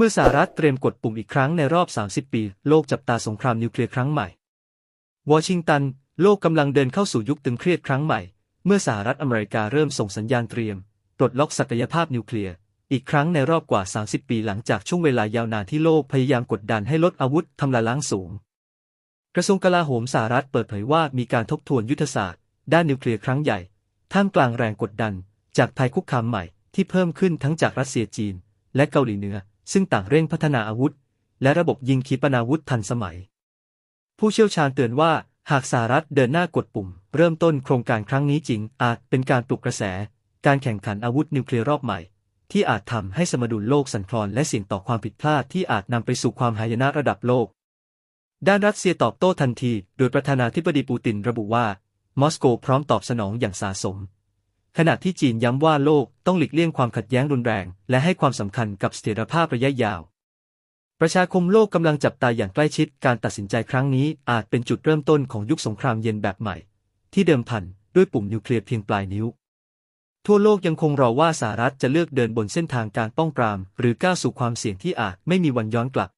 เมื่อสหรัฐเตรียมกดปุ่มอีกครั้งในรอบ 30 ปี โลกจับตาสงครามนิวเคลียร์ครั้งใหม่ วอชิงตัน โลกกำลังเดินเข้าสู่ยุคตึงเครียดครั้งใหม่ เมื่อสหรัฐอเมริกาเริ่มส่งสัญญาณเตรียมปลดล็อกศักยภาพนิวเคลียร์อีกครั้งในรอบกว่า 30 ปีหลังจากช่วงเวลายาวนานที่โลกพยายามกดดันให้ลดอาวุธทำลายล้างสูง กระทรวงกลาโหมสหรัฐเปิดเผยว่ามีการทบทวนยุทธศาสตร์ ด้านนิวเคลียร์ครั้งใหญ่ ท่ามกลางแรงกดดัน จากภัยคุกคามใหม่ที่เพิ่มขึ้นทั้งจากรัสเซียจีน และเกาหลีเหนือ ซึ่งต่างเร่งพัฒนาอาวุธ และระบบยิงขีปนาวุธทันสมัย ผู้เชี่ยวชาญเตือนว่าหากสหรัฐเดินหน้ากดปุ่ม เริ่มต้นโครงการครั้งนี้จริง อาจเป็นการปลุกกระแส การแข่งขันอาวุธนิวเคลียร์รอบใหม่ ที่อาจทำให้สมดุลโลกสั่นคลอนและเสี่ยงต่อความผิดพลาดที่อาจนำไปสู่ความหายนะระดับโลก ด้านรัสเซียตอบโต้ทันที โดยประธานาธิบดีปูตินระบุว่า มอสโกพร้อมตอบสนองอย่างสาสม ขณะที่จีนย้ำว่าโลกต้องหลีกเลี่ยงความขัดแย้งรุนแรง และให้ความสำคัญกับเสถียรภาพระยะยาว ประชาคมโลกกำลังจับตาอย่างใกล้ชิดการตัดสินใจครั้งนี้อาจเป็นจุดเริ่มต้นของยุคสงครามเย็นแบบใหม่ ที่เดิมพันด้วยปุ่มนิวเคลียร์เพียงปลายนิ้ว ทั่วโลกยังคงรอว่าสหรัฐจะเลือกเดินบนเส้นทางการป้องปราม หรือก้าวสู่ความเสี่ยงที่อาจไม่มีวันย้อนกลับ